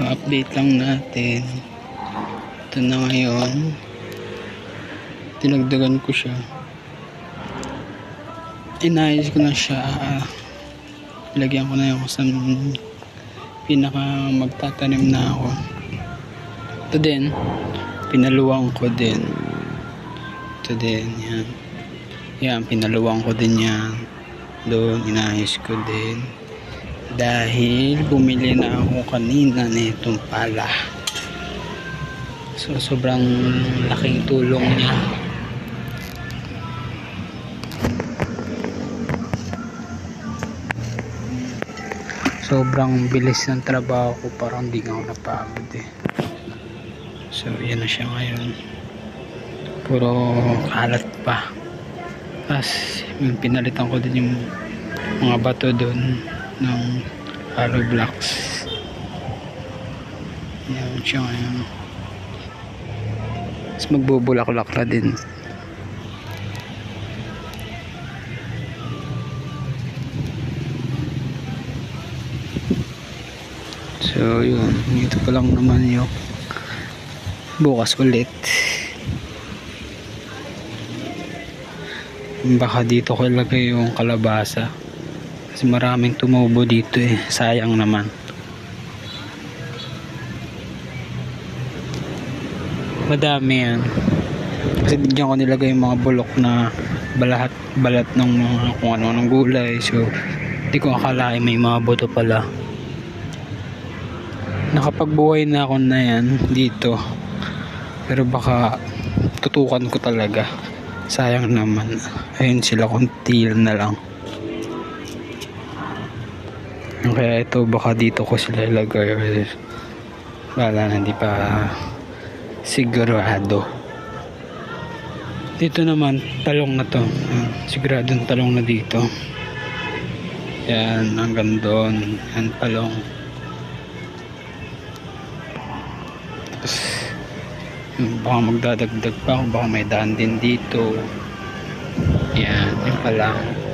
update lang natin. Ito na ngayon. Tinagdagan ko siya. Inayos ko na siya. Lagyan ko na yung sa pinaka magtatanim na ako. Ito din. Pinaluwang ko din. Ito din yan. Yan pinaluwang ko din yan. Doon inayos ko din dahil bumili na ako kanina nitong pala. So sobrang laking tulong niya. Sobrang bilis ng trabaho ko parang hindi nga ako napagod eh. So yan na siya ngayon. Puro kalat pa. Tapos yung pinalitan ko din yung mga bato doon ng hollow blocks. Yan siya ngayon. Tapos magbubulaklak na din. So yun. Ito pa lang naman yung bukas ulit. Baka dito ko ilagay yung kalabasa kasi maraming tumubo dito eh. Sayang naman. Madami yan. Kasi diyan ko nilagay yung mga bulok na balat balat ng mga kung ano ng gulay. So di ko akalain may mga buto pala. Nakapagbuhay na ako na yan dito. Pero baka tutukan ko talaga. Sayang naman. Ayun sila konti na lang kaya ito baka dito ko sila ilagay. Wala na hindi pa sigurado. Dito naman talong na to. Siguradong talong na dito. Yan hanggang doon. Yan talong. Tapos yun, baka magdadagdag pa ako. Baka may daan din dito. Yan yun pa lang